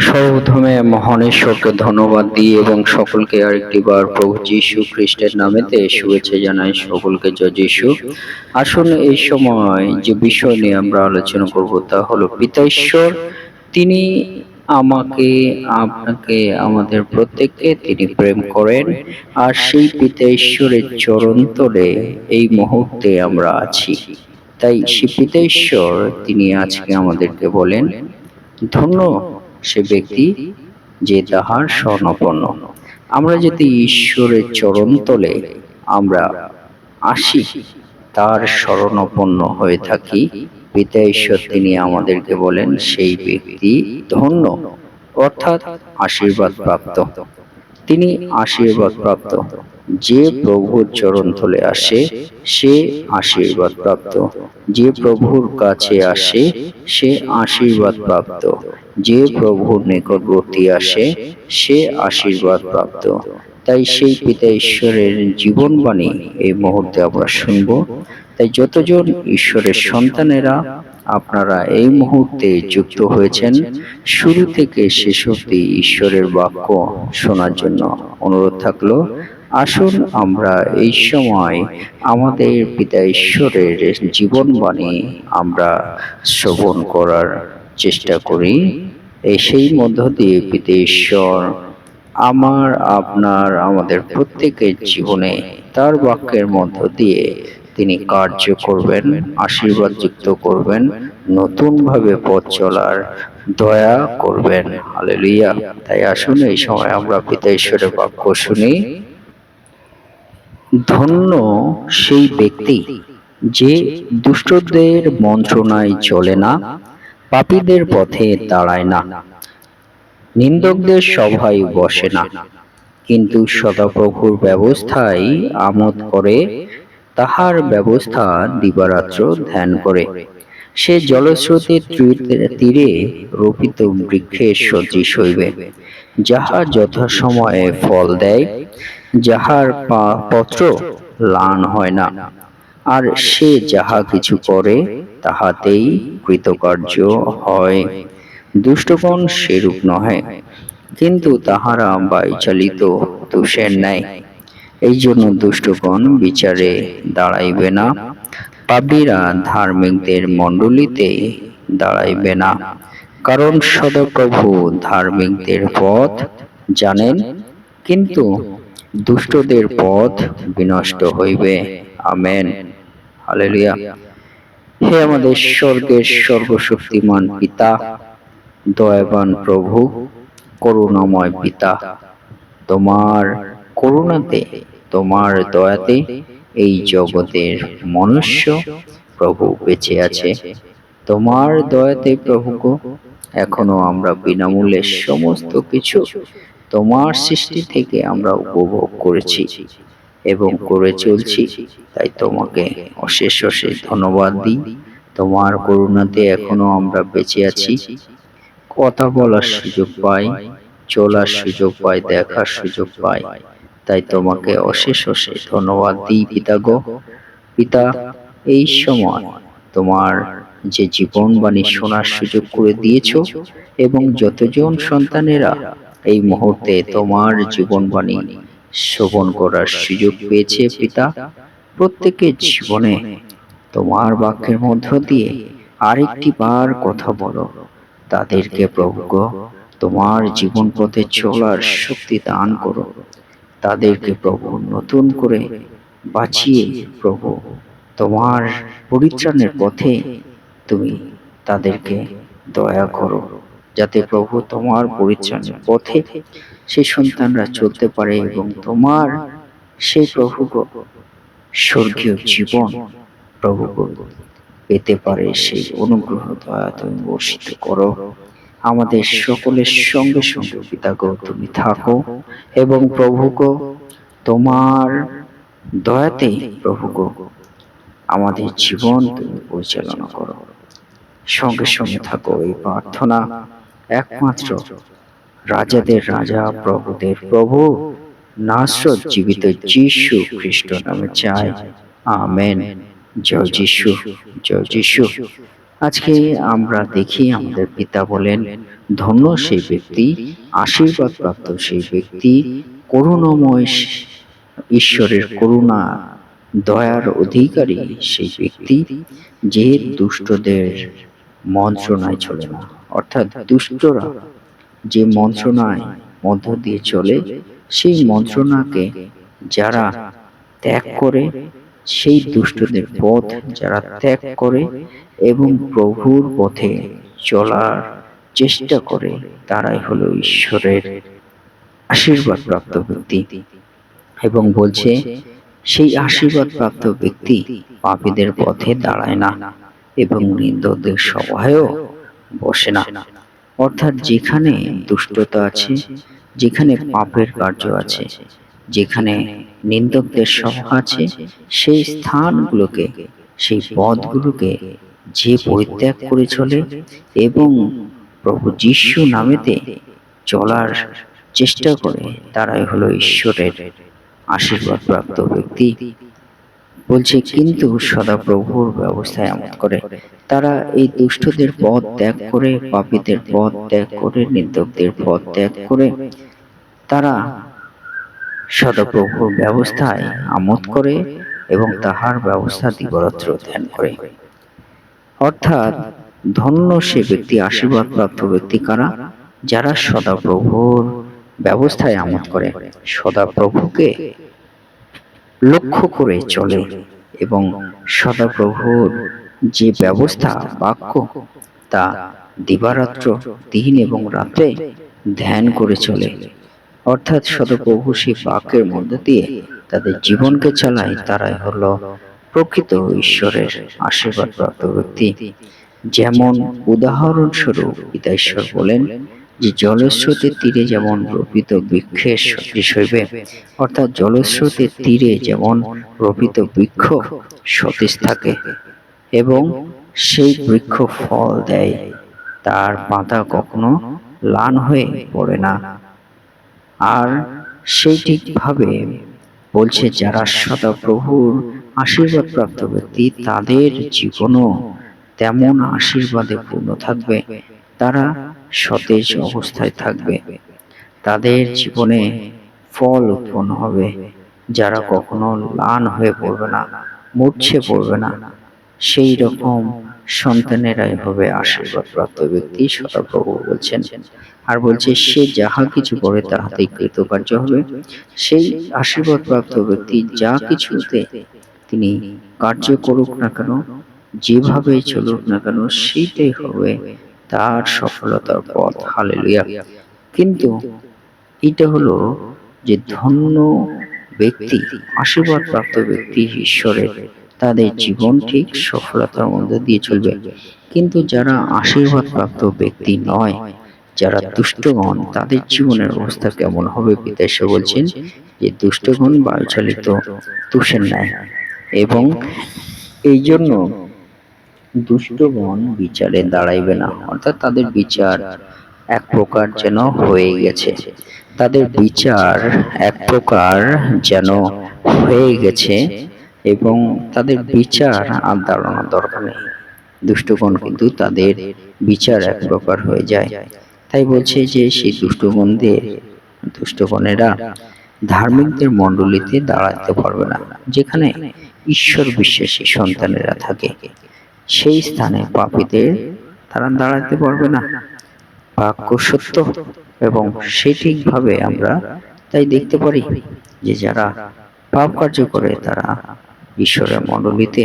সর্বপ্রথমে মহান ঈশ্বরকে ধন্যবাদ দিই এবং সকলকে আরেকটি বার প্রভু যীশু খ্রিস্টের নামেতে শুভেচ্ছা জানাই সকলকে। জয় যীশু। আসুন এই সময় যে বিষয় নিয়ে আমরা আলোচনা করব তা হলো, পিতা ঈশ্বর, তিনি আমাকে, আপনাকে, আমাদের প্রত্যেককে তিনি প্রেম করেন, আর সেই পিতা ঈশ্বরের এই মুহূর্তে আমরা আছি। তাই সে পিতা ঈশ্বর, তিনি আজকে আমাদেরকে বলেন, ধন্য সে ব্যক্তি যে তাহার স্বর্ণপন্ন। আমরা যদি ঈশ্বরের চরণ তলে আমরা আসি, তার শরণাপন্ন হয়ে থাকি। পিতা ঈশ্বর তিনি আমাদেরকে বলেন, সেই ব্যক্তি ধন্য, অর্থাৎ আশীর্বাদ প্রাপ্ত। তিনি আশীর্বাদ প্রাপ্ত। যে প্রভুর চরণ তলে আসে সে আশীর্বাদ প্রাপ্ত। যে প্রভুর কাছে আসে সে আশীর্বাদ প্রাপ্ত। যে প্রভুর নিকটবর্তী আসে সে আশীর্বাদ প্রাপ্ত। তাই সেই পিতা ঈশ্বরের জীবনবাণী এই মুহূর্তে আমরা শুনব। তাই যতজন ঈশ্বরের সন্তানেরা আপনারা এই মুহূর্তে যুক্ত হয়েছেন শুরু থেকে শেষ অবধি ঈশ্বরের বাক্য শোনার জন্য অনুরোধ থাকল। আসুন আমরা এই সময় আমাদের পিতা ঈশ্বরের জীবনবাণী আমরা শ্রবণ করার চেষ্টা করি। সেই মধ্য দিয়ে পিতা ঈশ্বর আমার, আপনার, আমাদের প্রত্যেকের জীবনে তার বাক্যের মধ্য দিয়ে তিনি কার্য করবেন, আশীর্বাদ যুক্ত করবেন, নতুনভাবে পথ চলার দয়া করবেন। হালেলুইয়া তাই আসুন এই সময় আমরা পিতা ঈশ্বরের বাক্য শুনি। ধন্য সেই ব্যক্তি যে দুষ্টদের মন্ত্রণায় চলে না, পাপীদের পথে দাঁড়ায় না। নিন্দকদের সভায় বসে না। কিন্তু সদাপ্রভুর ব্যবস্থায় আমোদ করে, তাহার ব্যবস্থা দিবারাত্র ধ্যান করে। সে জলস্রোতের তীরে রোপিত বৃক্ষের সদৃশ হইবে, যাহা যথাসময়ে ফল দেয়। যাহার পা পত্র লান হয় না। আর সে যাহা কিছু করে, তাহাতেই কৃতকার্য হয়। দুষ্টগণ সেরূপ নহে, কিন্তু তাহারা বাইচালিত তুষের ন্যায়। এই জন্য দুষ্টগণ বিচারে দাঁড়াইবে না। পাপীরা ধার্মিকদের মণ্ডলীতে দাঁড়াইবে না। কারণ সদাপ্রভু ধার্মিকদের পথ জানেন, কিন্তু দুষ্টদের পথ বিনষ্ট হইবে। আমেন। হালেলুয়া। হে আমাদের স্বর্গের সর্বশক্তিমান পিতা দয়াবান প্রভু করুণাময় পিতা তোমার করুণাতে তোমার দয়াতে এই জগতের মনুষ্য প্রভু বেঁচে আছে। তোমার দয়াতে প্রভু গো এখনও আমরা বিনামূল্যে সমস্ত কিছু তোমার সৃষ্টি থেকে আমরা উপভোগ করেছি এবং করে চলছি। তাই তোমাকে অশেষ অশেষ ধন্যবাদ দিই। তোমার করুণাতে এখনও আমরা বেঁচে আছি। কথা বলার সুযোগ পাই চলার সুযোগ পাই দেখার সুযোগ পাই। তাই তোমাকে অশেষ অশেষ ধন্যবাদ দিই পিতা গো। পিতা এই সময় তোমার যে জীবনবাণী শোনার সুযোগ করে দিয়েছ এবং যতজন সন্তানেরা এই মুহূর্তে তোমার জীবনবাণী শ্রবণ করার সুযোগ পেয়েছে পিতা। প্রত্যেকের জীবনে তোমার বাক্যের মধ্য দিয়ে আরেকটি বার কথা বলো। তাদেরকে প্রভু তোমার জীবন পথে চলার শক্তি দান করো। তাদেরকে প্রভু নতুন করে বাঁচিয়ে প্রভু তোমার পরিত্রাণের পথে তুমি তাদেরকে দয়া করো। যাতে প্রভু তোমার পরিত্রাণের পথে সেই সন্তানরা চলতে পারে এবং তোমার সেই প্রভু স্বর্গীয় জীবন প্রভু পেতে পারে সেই অনুগ্রহ দয়া তুমি বর্ষিত করো। আমাদের সকলের সঙ্গে সঙ্গে পিতা গো, তুমি থাকো এবং প্রভু তোমার দয়াতে প্রভু আমাদের জীবন তুমি পরিচালনা করো। সঙ্গে সঙ্গে থাকো এই প্রার্থনা। একমাত্র রাজাদের রাজা প্রভুদের প্রভু নাসরত জীবিত যিশু খ্রিস্ট নামে চাই আমেন। জয় যিশু জয় যিশু। আজকে আমরা দেখি আমাদের পিতা বলেন ধন্য সেই ব্যক্তি আশীর্বাদ প্রাপ্ত সেই ব্যক্তি করুণাময় ঈশ্বরের করুণা দয়ার অধিকারী সেই ব্যক্তি যে দুষ্টদের মন্ত্রণায় চলে না। অর্থাৎ দুষ্টরা, যে মন্ত্রণায় মধ্য দিয়ে চলে, সেই মন্ত্রণাকে যারা ত্যাগ করে, সেই দুষ্টদের পথ যারা ত্যাগ করে এবং প্রভুর পথে চলার চেষ্টা করে, তারাই হলো ঈশ্বরের আশীর্বাদ প্রাপ্ত ব্যক্তি। এবং বলছে, সেই আশীর্বাদ প্রাপ্ত ব্যক্তি পাপীদের পথে দাঁড়ায় না এবং নিন্দদের সভায়ও বসে না। অর্থাৎ যেখানে দুষ্টতা আছে যেখানে পাপের কার্য আছে যেখানে নিন্দকদের সভা আছে সেই স্থানগুলোকে সেই পথগুলোকে যে পরিত্যাগ করে চলে এবং প্রভু যিশু নামেতে চলার চেষ্টা করে তারাই হলো ঈশ্বরের আশীর্বাদ প্রাপ্ত ব্যক্তি। বলছে, কিন্তু সদাপ্রভুর ব্যবস্থায় আমল করে। তারা এই দুষ্টদের পথ ত্যাগ করে, পাপীদের পথ ত্যাগ করে, নিন্দকদের পথ ত্যাগ করে। তারা সদাপ্রভুর ব্যবস্থায় আমোদ করে এবং তাহার ব্যবস্থা দিবরাত্র ধ্যান করে। অর্থাৎ ধন্য সে ব্যক্তি আশীর্বাদ প্রাপ্ত ব্যক্তি কারা? যারা সদাপ্রভুর ব্যবস্থায় আমোদ করে। সদাপ্রভুকে লক্ষ্য করে চলে এবং সদাপ্রভুর যে ব্যবস্থা, বাক্য, তা দিবারাত্র দিন এবং রাতে ধ্যান করে চলে। অর্থাৎ সদপ্রভু সেই বাক্যের মধ্যে দিয়ে তাদের জীবনকে চালায়, তারাই হলো প্রকৃত ঈশ্বরের আশীর্বাদ প্রাপ্ত ব্যক্তি। যেমন উদাহরণস্বরূপ পিতা ঈশ্বর বলেন যে জলস্রোতের তীরে যেমন রোপিত বৃক্ষের সদৃশ হইবে, অর্থাৎ জলস্রোতের তীরে যেমন রোপিত বৃক্ষ সতেজ থাকে এবং সেই বৃক্ষ ফল দেয়, তার পাতা কখনো লান হয়ে পড়ে না। আর সেই ঠিকভাবে বলছে, যারা সদা প্রভুর আশীর্বাদ প্রাপ্ত ব্যক্তি, তাদের জীবনও তেমন আশীর্বাদে পূর্ণ থাকবে। তারা সতেজ অবস্থায় থাকবে। তাদের জীবনে ফল উৎপন্ন হবে। যারা কখনো লান হয়ে পড়বে না মূর্ছে পড়বে না। সেই রকম সন্তানেরাই হবে আশীর্বাদ প্রাপ্ত ব্যক্তি। সদাপ্রভু বলছেন। আর বলছে সে যাহা কিছু করে তাহাতেই কৃতকার্য হবে। সেই আশীর্বাদ প্রাপ্ত ব্যক্তি যা কিছুতে তিনি কার্য করুক না কেন যেভাবে চলুক না কেন সেইটাই হবে তার সফলতার পথ, হালেলুয়া। কিন্তু এটা হলো যে ধন্য ব্যক্তি আশীর্বাদ প্রাপ্ত ব্যক্তি, ঈশ্বরের, তাদের জীবন ঠিক সফলতার মধ্যে দিয়ে চলবে। কিন্তু যারা আশীর্বাদ প্রাপ্ত ব্যক্তি নয়, যারা দুষ্টগণ, তাদের জীবনের অবস্থা কেমন হবে পিতা বলছেন যে দুষ্টগণ বায়ুচালিত তুষের ন্যায়। এবং এই জন্য দুষ্টগণ বিচারে দাঁড়াইবে না। অর্থাৎ তাদের বিচার এক প্রকার যেন হয়ে গেছে। তাদের বিচার এক প্রকার যেন হয়ে গেছে এবং তাদের বিচার আর দাঁড়ানোর দরকার নেই। দুষ্টগণ কিন্তু তাদের বিচার এক প্রকার হয়ে যায়। তাই বলছে যে সেই দুষ্টগণদের, দুষ্টগণেরা ধার্মিকদের মণ্ডলীতে দাঁড়াতে পারবে না, যেখানে ঈশ্বর বিশ্বাসী সন্তানেরা থাকে। সেই স্থানে পাপীদের তারা দাঁড়াতে পারবে না। বাক্য সত্য এবং সঠিকভাবে আমরা তাই দেখতে পারি যে যারা পাপ কার্য করে তারা ঈশ্বরের মণ্ডলীতে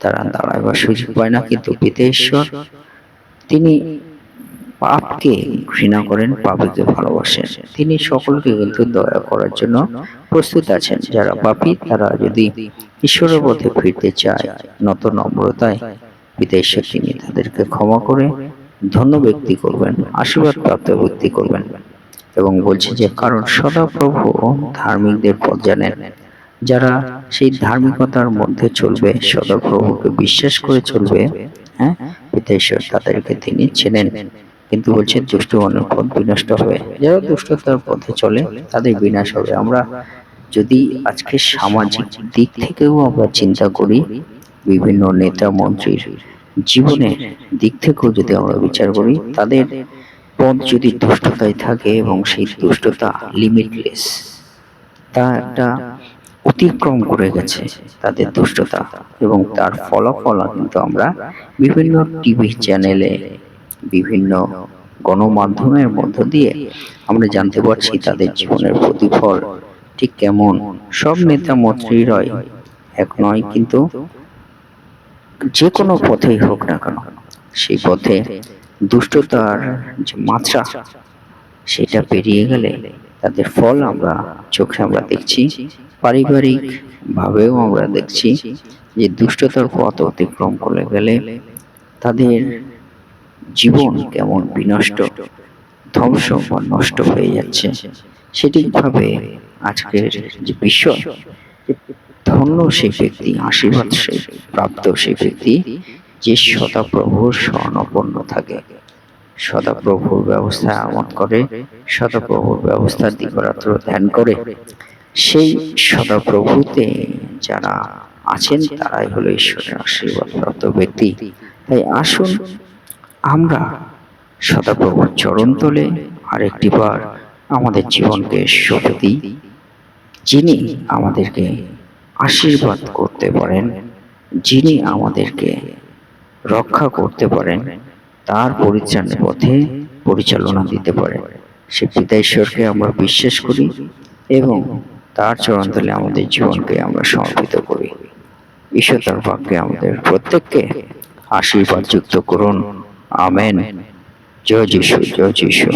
তারা দাঁড়াইবার সুযোগ পায় না। কিন্তু পিতেশ্বর তিনি পাপকে ঘৃণা করেন, পাপীকে ভালোবাসেন। তিনি সকলকে কিন্তু দয়া করার জন্য প্রস্তুত আছেন। যারা পাপী, তারা যদি ঈশ্বরের পথে ফিরতে চায় নত নম্রতায় পিতা তিনি তাদেরকে ক্ষমা করে ধন্য ব্যক্তি করবেন, আশীর্বাদ প্রাপ্ত ব্যক্তি করবেন। এবং বলছে যে, কারণ সদাপ্রভু ধার্মিকদের পথ জানেন। যারা সেই ধার্মিকতার মধ্যে চলবে, সদাপ্রভুকে বিশ্বাস করে চলবে হ্যাঁ পিতা ঈশ্বর তাদেরকে তিনি চেনেন। কিন্তু বলছে দুষ্ট মনের পথ বিনষ্ট হবে। যারা দুষ্টতার পথে চলে, তাদের বিনাশ হবে। আমরা যদি আজকে সামাজিক দিক থেকেও আমরা চিন্তা করি, বিভিন্ন নেতা মন্ত্রীর জীবনের দিক থেকেও যদি আমরা বিচার করি, তাদের পথ যদি দুষ্টতায় থাকে এবং সেই দুষ্টতা লিমিটলেস তা একটা অতিক্রম করে গেছে তাদের দুষ্টতা। এবং তার ফলাফল কিন্তু আমরা বিভিন্ন টিভি চ্যানেলে বিভিন্ন গণমাধ্যমের মধ্য দিয়ে আমরা জানতে পারছি তাদের জীবনের প্রতিফল ঠিক কেমন। সব নেতা মন্ত্রী মন্ত্রীরাই এক নয়, কিন্তু যে কোনো পথেই হোক না কেন, সেই পথে দুষ্টতার যে মাত্রা, সেটা পেরিয়ে গেলে তাদের ফল আমরা, চোখে আমরা দেখছি। পারিবারিক ভাবেও আমরা দেখছি যে দুষ্টতার পথ অতিক্রম করে গেলে তাদের জীবন কেমন বিনষ্ট, ধ্বংস বা নষ্ট হয়ে যাচ্ছে সেটিভাবে আজকের যে যে ধন্য সেই ব্যক্তি, আশীর্বাদ সেই, প্রাপ্ত সেই ব্যক্তি যে সদাপ্রভুর স্বর্ণপন্ন থাকে। সদাপ্রভুর ব্যবস্থা আমত করে, সদাপ্রভুর ব্যবস্থার দিবরাত্র ধ্যান করে, সেই সদাপ্রভুতে যারা আছেন তারাই হলো ঈশ্বরের আশীর্বাদ প্রাপ্ত ব্যক্তি। তাই আসুন আমরা সদাপ্রভুর চরণ তলে আরেকটি বার আমাদের জীবনকে সঁপে দিই, যিনি আমাদেরকে আশীর্বাদ করতে পারেন, যিনি আমাদেরকে রক্ষা করতে পারেন, তার পরিত্রাণের পথে পরিচালনা দিতে পারেন সে পিতা ঈশ্বরকে আমরা বিশ্বাস করি এবং তার চরণতলে আমাদের জীবনকে আমরা সমর্পিত করি। ঈশ্বর তার বাক্যে আমাদের প্রত্যেককে আশীর্বাদ যুক্ত করুন। আমেন জয় যিশু জয় যিশু